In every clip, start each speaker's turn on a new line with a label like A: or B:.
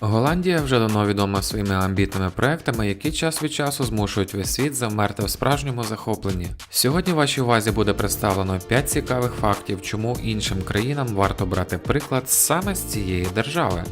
A: Голландія вже давно відома своїми амбітними проектами, які час від часу змушують весь світ завмерти в справжньому захопленні. Сьогодні вашій увазі буде представлено 5 цікавих фактів, чому іншим країнам варто брати приклад саме з цієї держави.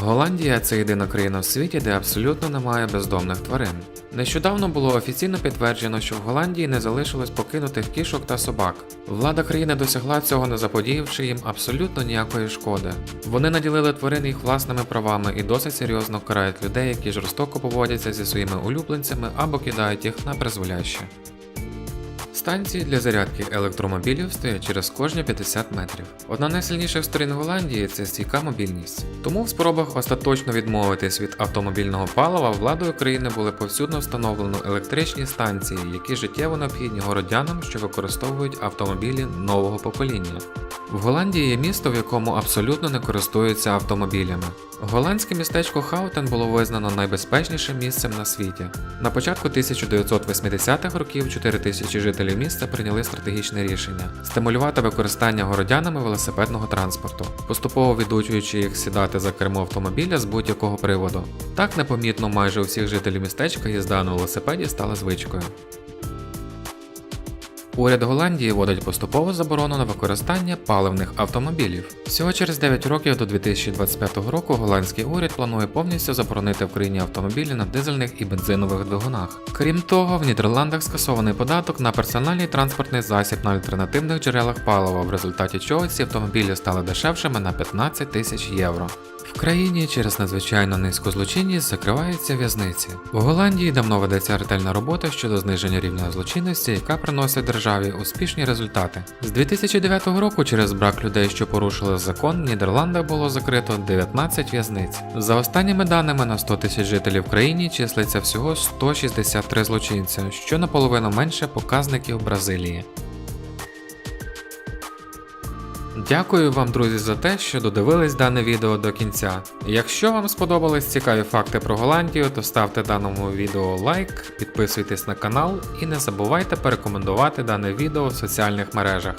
A: Голландія це єдина країна в світі, де абсолютно немає бездомних тварин. Нещодавно було офіційно підтверджено, що в Голландії не залишилось покинутих кішок та собак. Влада країни досягла цього, не заподіявши їм абсолютно ніякої шкоди. Вони наділили тварин їх власними правами і досить серйозно карають людей, які жорстоко поводяться зі своїми улюбленцями або кидають їх на призволяще. Станції для зарядки електромобілів стоять через кожні 50 метрів. Одна з найсильніших сторін Голландії це стійка мобільність. Тому в спробах остаточно відмовитись від автомобільного палива владою країни були повсюдно встановлено електричні станції, які життєво необхідні городянам, що використовують автомобілі нового покоління. В Голландії є місто, в якому абсолютно не користуються автомобілями. Голландське містечко Хаутен було визнано найбезпечнішим місцем на світі. На початку 1980-х років 4 тисячі жителів міста прийняли стратегічне рішення стимулювати використання городянами велосипедного транспорту, поступово відучуючи їх сідати за кермо автомобіля з будь-якого приводу. Так непомітно майже у всіх жителів містечка їзда на велосипеді стала звичкою. Уряд Голландії вводить поступову заборону на використання паливних автомобілів. Всього через 9 років до 2025 року голландський уряд планує повністю заборонити в країні автомобілі на дизельних і бензинових двигунах. Крім того, в Нідерландах скасований податок на персональний транспортний засіб на альтернативних джерелах палива, в результаті чого ці автомобілі стали дешевшими на 15 тисяч євро. Країні через надзвичайно низьку злочинність закриваються в'язниці. У Голландії давно ведеться ретельна робота щодо зниження рівня злочинності, яка приносить державі успішні результати. З 2009 року через брак людей, що порушили закон, в Нідерландах було закрито 19 в'язниць. За останніми даними на 100 тисяч жителів країні числиться всього 163 злочинця, що наполовину менше показників Бразилії. Дякую вам, друзі, за те, що додивились дане відео до кінця. Якщо вам сподобались цікаві факти про Голландію, то ставте даному відео лайк, підписуйтесь на канал і не забувайте порекомендувати дане відео в соціальних мережах.